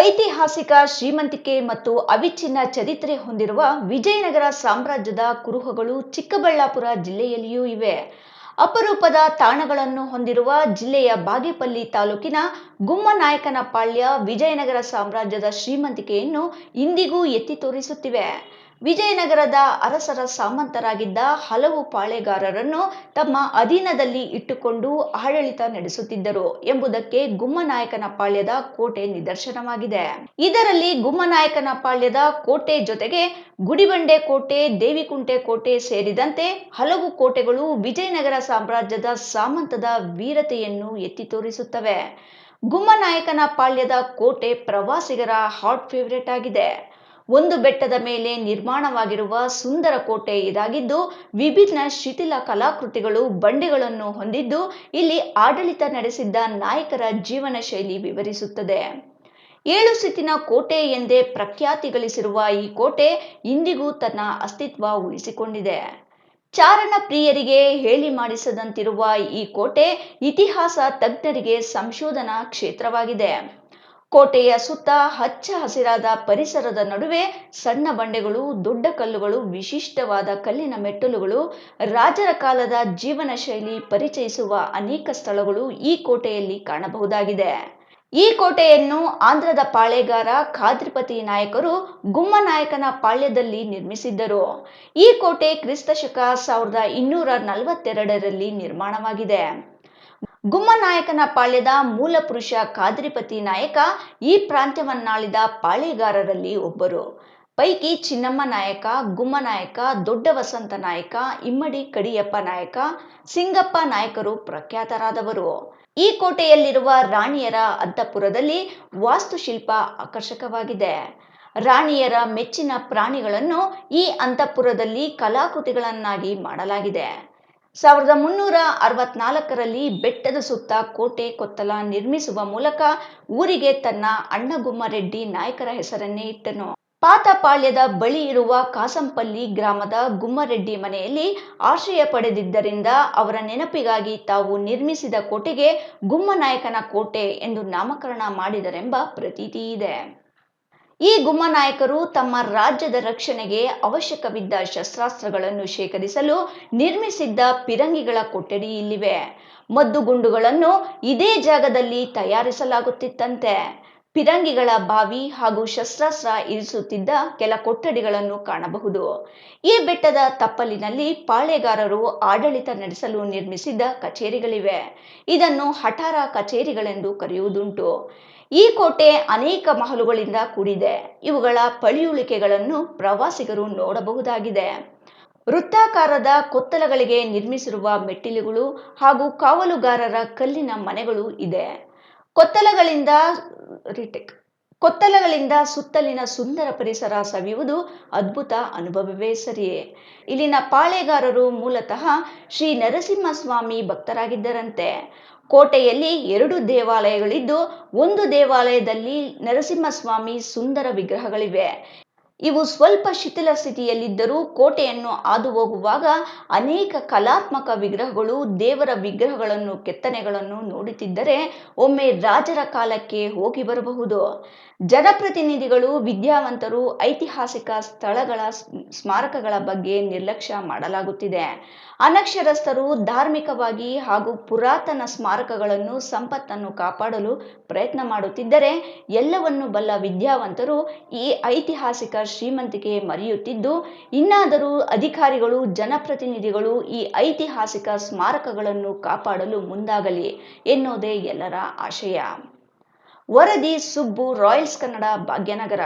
ಐತಿಹಾಸಿಕ ಶ್ರೀಮಂತಿಕೆ ಮತ್ತು ಅವಿಚ್ಛಿನ್ನ ಚರಿತ್ರೆ ಹೊಂದಿರುವ ವಿಜಯನಗರ ಸಾಮ್ರಾಜ್ಯದ ಕುರುಹುಗಳು ಚಿಕ್ಕಬಳ್ಳಾಪುರ ಜಿಲ್ಲೆಯಲ್ಲಿಯೂ ಇವೆ. ಅಪರೂಪದ ತಾಣಗಳನ್ನು ಹೊಂದಿರುವ ಜಿಲ್ಲೆಯ ಬಾಗೇಪಲ್ಲಿ ತಾಲೂಕಿನ ಗುಮ್ಮನಾಯಕನಪಾಳ್ಯ ವಿಜಯನಗರ ಸಾಮ್ರಾಜ್ಯದ ಶ್ರೀಮಂತಿಕೆಯನ್ನು ಇಂದಿಗೂ ಎತ್ತಿ ತೋರಿಸುತ್ತಿವೆ. ವಿಜಯನಗರದ ಅರಸರ ಸಾಮಂತರಾಗಿದ್ದ ಹಲವು ಪಾಳೆಗಾರರನ್ನು ತಮ್ಮ ಅಧೀನದಲ್ಲಿ ಇಟ್ಟುಕೊಂಡು ಆಡಳಿತ ನಡೆಸುತ್ತಿದ್ದರು ಎಂಬುದಕ್ಕೆ ಗುಮ್ಮನಾಯಕನಪಾಳ್ಯದ ಕೋಟೆ ನಿದರ್ಶನವಾಗಿದೆ. ಇದರಲ್ಲಿ ಗುಮ್ಮನಾಯಕನಪಾಳ್ಯದ ಕೋಟೆ ಜೊತೆಗೆ ಗುಡಿಬಂಡೆ ಕೋಟೆ, ದೇವಿಕುಂಟೆ ಕೋಟೆ ಸೇರಿದಂತೆ ಹಲವು ಕೋಟೆಗಳು ವಿಜಯನಗರ ಸಾಮ್ರಾಜ್ಯದ ಸಾಮಂತದ ವೀರತೆಯನ್ನು ಎತ್ತಿ ತೋರಿಸುತ್ತವೆ. ಗುಮ್ಮನಾಯಕನಪಾಳ್ಯದ ಕೋಟೆ ಪ್ರವಾಸಿಗರ ಹಾಟ್ ಫೇವರೇಟ್ ಆಗಿದೆ. ಒಂದು ಬೆಟ್ಟದ ಮೇಲೆ ನಿರ್ಮಾಣವಾಗಿರುವ ಸುಂದರ ಕೋಟೆ ಇದಾಗಿದ್ದು, ವಿಭಿನ್ನ ಶಿಥಿಲ ಕಲಾಕೃತಿಗಳು ಬಂಡೆಗಳನ್ನು ಹೊಂದಿದ್ದು, ಇಲ್ಲಿ ಆಡಳಿತ ನಡೆಸಿದ್ದ ನಾಯಕರ ಜೀವನ ಶೈಲಿ ವಿವರಿಸುತ್ತದೆ. ಏಳು ಸುತ್ತಿನ ಕೋಟೆ ಎಂದೇ ಪ್ರಖ್ಯಾತಿ ಗಳಿಸಿರುವ ಈ ಕೋಟೆ ಇಂದಿಗೂ ತನ್ನ ಅಸ್ತಿತ್ವ ಉಳಿಸಿಕೊಂಡಿದೆ. ಚಾರಣ ಪ್ರಿಯರಿಗೆ ಹೇಳಿ ಮಾಡಿಸದಂತಿರುವ ಈ ಕೋಟೆ ಇತಿಹಾಸ ತಜ್ಞರಿಗೆ ಸಂಶೋಧನಾ ಕ್ಷೇತ್ರವಾಗಿದೆ. ಕೋಟೆಯ ಸುತ್ತ ಹಚ್ಚ ಹಸಿರಾದ ಪರಿಸರದ ನಡುವೆ ಸಣ್ಣ ಬಂಡೆಗಳು, ದೊಡ್ಡ ಕಲ್ಲುಗಳು, ವಿಶಿಷ್ಟವಾದ ಕಲ್ಲಿನ ಮೆಟ್ಟಲುಗಳು, ರಾಜರ ಕಾಲದ ಜೀವನ ಶೈಲಿ ಪರಿಚಯಿಸುವ ಅನೇಕ ಸ್ಥಳಗಳು ಈ ಕೋಟೆಯಲ್ಲಿ ಕಾಣಬಹುದಾಗಿದೆ. ಈ ಕೋಟೆಯನ್ನು ಆಂಧ್ರದ ಪಾಳೆಗಾರ ಖಾದ್ರಿಪತಿ ನಾಯಕರು ಗುಮ್ಮನಾಯಕನ ಪಾಳ್ಯದಲ್ಲಿ ನಿರ್ಮಿಸಿದ್ದರು. ಈ ಕೋಟೆ ಕ್ರಿಸ್ತಶಕ ಸಾವಿರದ ಇನ್ನೂರ ನಲವತ್ತೆರಡರಲ್ಲಿ ನಿರ್ಮಾಣವಾಗಿದೆ. ಗುಮ್ಮನಾಯಕನ ಪಾಳ್ಯದ ಮೂಲ ಪುರುಷ ಖಾದ್ರಿಪತಿ ನಾಯಕ ಈ ಪ್ರಾಂತ್ಯವನ್ನಾಳಿದ ಪಾಳೆಗಾರರಲ್ಲಿ ಒಬ್ಬರು. ಪೈಕಿ ಚಿನ್ನಮ್ಮ ನಾಯಕ, ಗುಮ್ಮನಾಯಕ, ದೊಡ್ಡ ವಸಂತ ನಾಯಕ, ಇಮ್ಮಡಿ ಕಡಿಯಪ್ಪ ನಾಯಕ, ಸಿಂಗಪ್ಪ ನಾಯಕರು ಪ್ರಖ್ಯಾತರಾದವರು. ಈ ಕೋಟೆಯಲ್ಲಿರುವ ರಾಣಿಯರ ಅಂತಃಪುರದಲ್ಲಿ ವಾಸ್ತುಶಿಲ್ಪ ಆಕರ್ಷಕವಾಗಿದೆ. ರಾಣಿಯರ ಮೆಚ್ಚಿನ ಪ್ರಾಣಿಗಳನ್ನು ಈ ಅಂತಃಪುರದಲ್ಲಿ ಕಲಾಕೃತಿಗಳನ್ನಾಗಿ ಮಾಡಲಾಗಿದೆ. ಸಾವಿರದ ಮುನ್ನೂರ ಅರವತ್ನಾಲ್ಕರಲ್ಲಿ ಬೆಟ್ಟದ ಸುತ್ತ ಕೋಟೆ ಕೊತ್ತಲ ನಿರ್ಮಿಸುವ ಮೂಲಕ ಊರಿಗೆ ತನ್ನ ಅಣ್ಣಗುಮ್ಮರೆಡ್ಡಿ ನಾಯಕರ ಹೆಸರನ್ನೇ ಇಟ್ಟನು. ಪಾತಪಾಳ್ಯದ ಬಳಿ ಇರುವ ಕಾಸಂಪಲ್ಲಿ ಗ್ರಾಮದ ಗುಮ್ಮರೆಡ್ಡಿ ಮನೆಯಲ್ಲಿ ಆಶ್ರಯ ಪಡೆದಿದ್ದರಿಂದ ಅವರ ನೆನಪಿಗಾಗಿ ತಾವು ನಿರ್ಮಿಸಿದ ಕೋಟೆಗೆ ಗುಮ್ಮನಾಯಕನ ಕೋಟೆ ಎಂದು ನಾಮಕರಣ ಮಾಡಿದರೆಂಬ ಪ್ರತೀತಿ ಇದೆ. ಈ ಗುಮ್ಮನಾಯಕರು ತಮ್ಮ ರಾಜ್ಯದ ರಕ್ಷಣೆಗೆ ಅವಶ್ಯಕವಿದ್ದ ಶಸ್ತ್ರಾಸ್ತ್ರಗಳನ್ನು ಶೇಖರಿಸಲು ನಿರ್ಮಿಸಿದ್ದ ಪಿರಂಗಿಗಳ ಕೊಠಡಿ ಇಲ್ಲಿವೆ. ಮದ್ದುಗುಂಡುಗಳನ್ನು ಇದೇ ಜಾಗದಲ್ಲಿ ತಯಾರಿಸಲಾಗುತ್ತಿತ್ತಂತೆ. ಪಿರಂಗಿಗಳ ಬಾವಿ ಹಾಗೂ ಶಸ್ತ್ರಾಸ್ತ್ರ ಇರಿಸುತ್ತಿದ್ದ ಕೆಲ ಕೊಠಡಿಗಳನ್ನು ಕಾಣಬಹುದು. ಈ ಬೆಟ್ಟದ ತಪ್ಪಲಿನಲ್ಲಿ ಪಾಳೆಗಾರರು ಆಡಳಿತ ನಡೆಸಲು ನಿರ್ಮಿಸಿದ್ದ ಕಚೇರಿಗಳಿವೆ. ಇದನ್ನು ಹಠಾರ ಕಚೇರಿಗಳೆಂದು ಕರೆಯುವುದುಂಟು. ಈ ಕೋಟೆ ಅನೇಕ ಮಹಲುಗಳಿಂದ ಕೂಡಿದೆ. ಇವುಗಳ ಪಳಿಯುಳಿಕೆಗಳನ್ನು ಪ್ರವಾಸಿಗರು ನೋಡಬಹುದಾಗಿದೆ. ವೃತ್ತಾಕಾರದ ಕೊತ್ತಲಗಳಿಗೆ ನಿರ್ಮಿಸಿರುವ ಮೆಟ್ಟಿಲುಗಳು ಹಾಗೂ ಕಾವಲುಗಾರರ ಕಲ್ಲಿನ ಮನೆಗಳು ಇದೆ. ಕೊತ್ತಲಗಳಿಂದ, ರಿಟೆಕ್, ಕೊತ್ತಲಗಳಿಂದ ಸುತ್ತಲಿನ ಸುಂದರ ಪರಿಸರ ಸವಿಯುವುದು ಅದ್ಭುತ ಅನುಭವವೇ ಸರಿಯೇ. ಇಲ್ಲಿನ ಪಾಳೆಗಾರರು ಮೂಲತಃ ಶ್ರೀ ನರಸಿಂಹಸ್ವಾಮಿ ಭಕ್ತರಾಗಿದ್ದರಂತೆ. ಕೋಟೆಯಲ್ಲಿ ಎರಡು ದೇವಾಲಯಗಳಿದ್ದು, ಒಂದು ದೇವಾಲಯದಲ್ಲಿ ನರಸಿಂಹಸ್ವಾಮಿ ಸುಂದರ ವಿಗ್ರಹಗಳಿವೆ. ಇವು ಸ್ವಲ್ಪ ಶಿಥಿಲ ಸ್ಥಿತಿಯಲ್ಲಿದ್ದರೂ ಕೋಟೆಯನ್ನು ಹಾದು ಹೋಗುವಾಗ ಅನೇಕ ಕಲಾತ್ಮಕ ವಿಗ್ರಹಗಳು, ದೇವರ ವಿಗ್ರಹಗಳನ್ನು, ಕೆತ್ತನೆಗಳನ್ನು ನೋಡುತ್ತಿದ್ದರೆ ಒಮ್ಮೆ ರಾಜರ ಕಾಲಕ್ಕೆ ಹೋಗಿ ಬರಬಹುದು. ಜನಪ್ರತಿನಿಧಿಗಳು, ವಿದ್ಯಾವಂತರು, ಐತಿಹಾಸಿಕ ಸ್ಥಳಗಳ ಸ್ಮಾರಕಗಳ ಬಗ್ಗೆ ನಿರ್ಲಕ್ಷ್ಯ ಮಾಡಲಾಗುತ್ತಿದೆ. ಅನಕ್ಷರಸ್ಥರು ಧಾರ್ಮಿಕವಾಗಿ ಹಾಗೂ ಪುರಾತನ ಸ್ಮಾರಕಗಳನ್ನು ಸಂಪತ್ತನ್ನು ಕಾಪಾಡಲು ಪ್ರಯತ್ನ ಮಾಡುತ್ತಿದ್ದರೆ ಎಲ್ಲವನ್ನು ಬಲ್ಲ ವಿದ್ಯಾವಂತರು ಈ ಐತಿಹಾಸಿಕ ಶ್ರೀಮಂತಿಕೆ ಮರೆಯುತ್ತಿದ್ದು, ಇನ್ನಾದರೂ ಅಧಿಕಾರಿಗಳು, ಜನಪ್ರತಿನಿಧಿಗಳು ಈ ಐತಿಹಾಸಿಕ ಸ್ಮಾರಕಗಳನ್ನು ಕಾಪಾಡಲು ಮುಂದಾಗಲಿ ಎನ್ನುವುದೇ ಎಲ್ಲರ ಆಶಯ. ವರದಿ ಸುಬ್ಬು ರಾಯಲ್ಸ್ ಕನ್ನಡ ಭಾಗ್ಯನಗರ.